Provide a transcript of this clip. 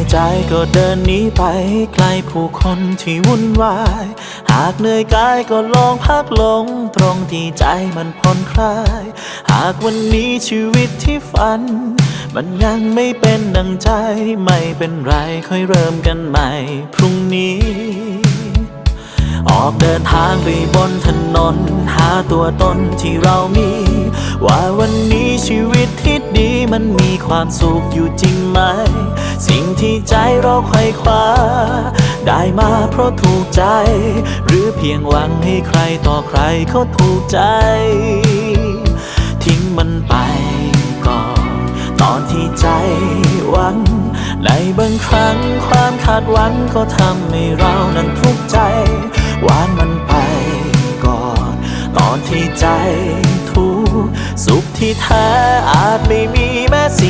อยใจก็เดินหนีไปไกลผู้คนที่วุ่นวาย หากเหนื่อยกายก็ลองพักลงตรงที่ใจมันผ่อนคลาย หากวันนี้ชีวิตที่ฝัน มันยังไม่เป็นดังใจไม่เป็นไรค่อยเริ่มกันใหม่ พรุ่งนี้ ออกเดินทางไปบนถนน หาตัวตนที่เรามี ว่าวัน นี้ชีวิตที่ดีมันมีความสุขอยู่จริงไหม สิ่งที่ใจเราไขว่คว้า ได้มาเพราะถูกใจ หรือเพียงหวังให้ใครต่อใครเขาถูกใจ ทิ้งมันไปก่อน ตอนที่ใจหวัง ในบางครั้งความคาดหวังก็ทำให้เรานั้นทุกข์ใจวางมันไปก่อน ตอนที่ใจทุก สุขที่แท้อาจไม่มีแม้สิ่ง